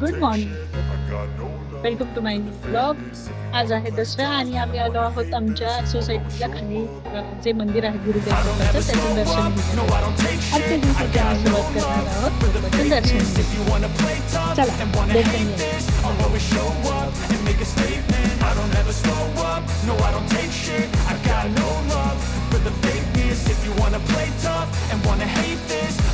Good morning welcome to my blog आज आहे दसरा आणि आम्ही आलो आहोत आमच्या सोसायटीच्या खाली अ, जे मंदिर आहे गुरुदेव बाबाचं त्याचं दर्शन घेण्यासाठी आजच्या दिवसाची आम्ही सुरुवात करणार आहोत बाबाचं दर्शन घेऊन. चला दर्शन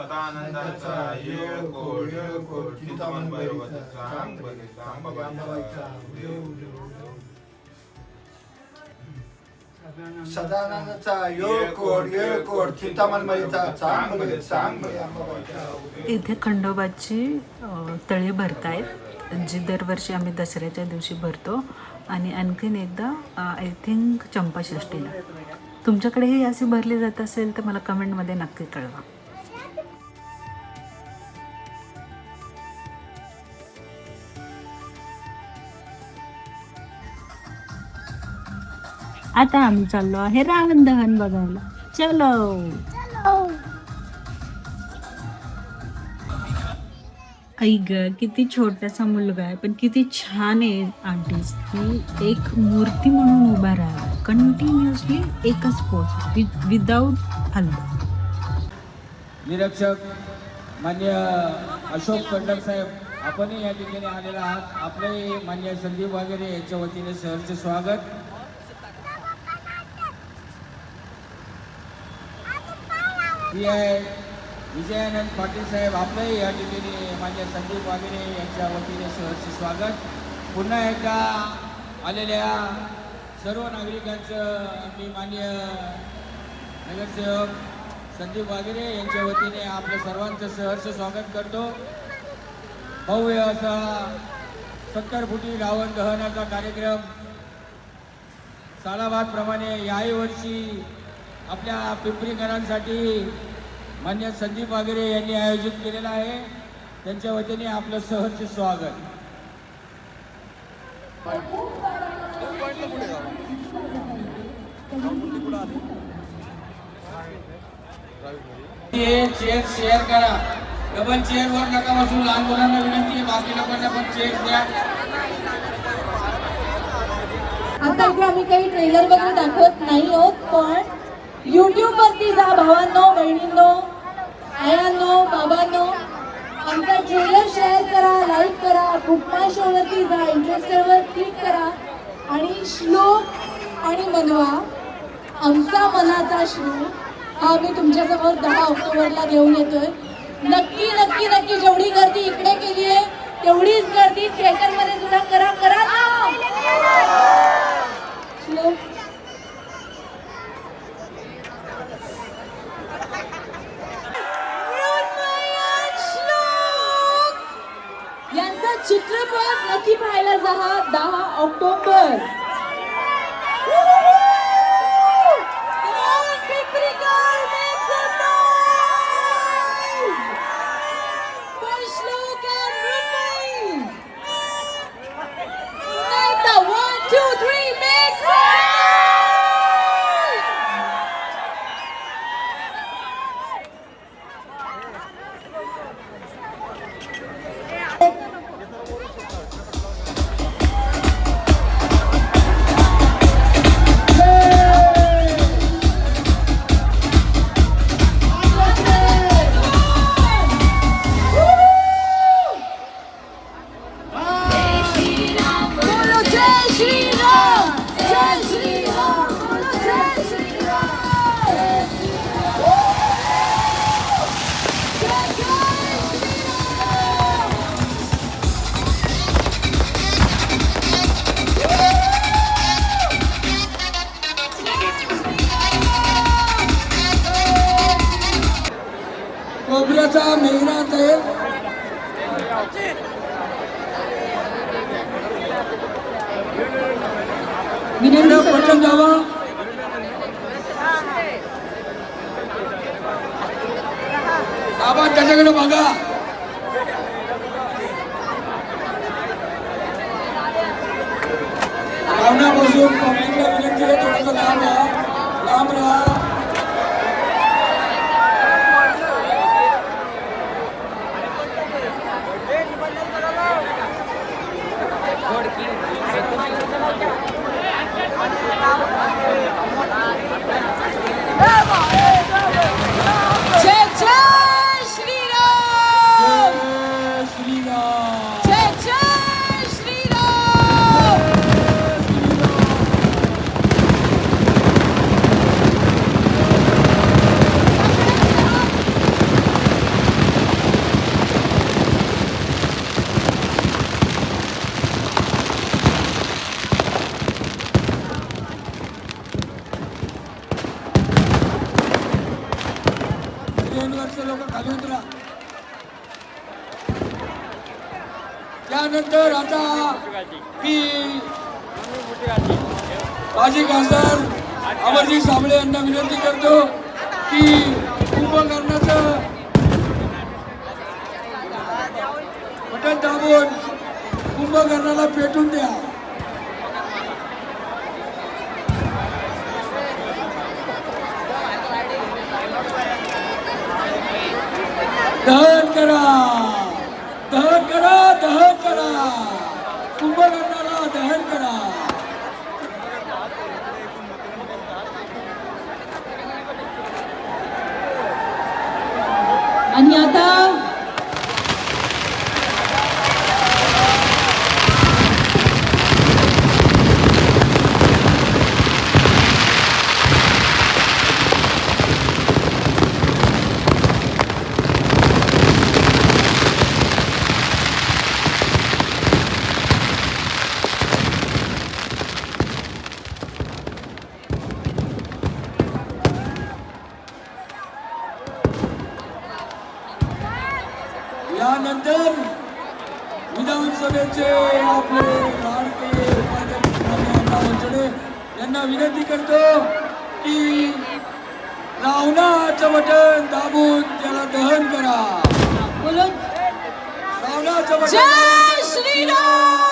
सदानंदाचा चिंतामण भैरवाचा अंबाबाईचा सदानंदाचा चिंतामण चांग चांग इथे खंडोबाची अ, तळी भरतायत जी दरवर्षी आम्ही दसऱ्याच्या दिवशी भरतो. आणि आणखीन एकदा आय थिंक चंपाषष्टीला तुमच्याकडे ही अशी भरली जात असेल तर मला कमेंटमध्ये नक्की कळवा. आता आम्ही चाललो आहे रावण दहन बघायला. चलो. आई ग किती छोटासा मुलगा आहे पण किती छान आहे आंटीज की एक मूर्ती म्हणून उभा राहा. कंटिन्युअसली एकच पोच विदाऊट हल्ला निरीक्षक मान्य अशोक कंडक साहेब आपणही या ठिकाणी आलेला आहात. आपले मान्य संदीप वगैरे यांच्या वतीने सहर्ष स्वागत. पी आय विजयानंद पाटील साहेब आपलंही या ठिकाणी माझ्या संदीप वाघिरे यांच्या वतीने सहर्ष स्वागत. पुन्हा एकदा आलेल्या सर्व नागरिकांचं मी मान्य नगरसेवक संदीप वागिरे यांच्या वतीने आपल्या सर्वांचं सहर्ष स्वागत करतो. भव्य असा सत्तर फुटी रावण दहनाचा कार्यक्रम सालाबादप्रमाणे याही वर्षी आपल्या पिंपरीकरांसाठी मान्य संदीप वागिरे यांनी आयोजित केलेलं आहे. त्यांच्या वतीने आपलं सहर्ष स्वागत. हे चेअर शेअर करा. डबल चेअर वर नका बसून लहान मुलांना विनंती आहे. बाकी लोकांना पण चेअर द्या. आता इथे आम्ही काही ट्रेलर वगैरे दाखवत नाही आहोत पण युट्यूब वरती जा भावांनो बहिणींनो आयांनो बाबांनो. आमचा ट्रेलर शेअर करा लाईक करा बुकमा शो वरती जा इंटरेस्टवर क्लिक करा आणि श्लोक आणि मनवा. आमचा मनाचा श्लोक. हा आम्ही तुमच्यासमोर दहा ऑक्टोबरला घेऊन येतोय. नक्की नक्की नक्की जेवढी गर्दी इकडे केली आहे तेवढीच गर्दी थिएटरमध्ये सुद्धा करा करा ना. श्लोक. नक्की पाहायला जा दहा ऑक्टोबर. बाबा त्याच्याकडे बघा त्यानंतर आता मी माजी खासदार अमरजी साबळे यांना विनंती करतो की कुंभकर्णाचं बटन दाबून कुंभकर्णाला पेटून द्या दहन करा दहन करा दहन करा कुंभकर्णाला दहन करा आणि आता यानंतर विधानसभेचे आपले लाडके उपाध्यक्ष यांना विनंती करतो की रावणाचं बटन दाबून त्याला दहन करा. बोलो रावणाचं बटन श्रीराम!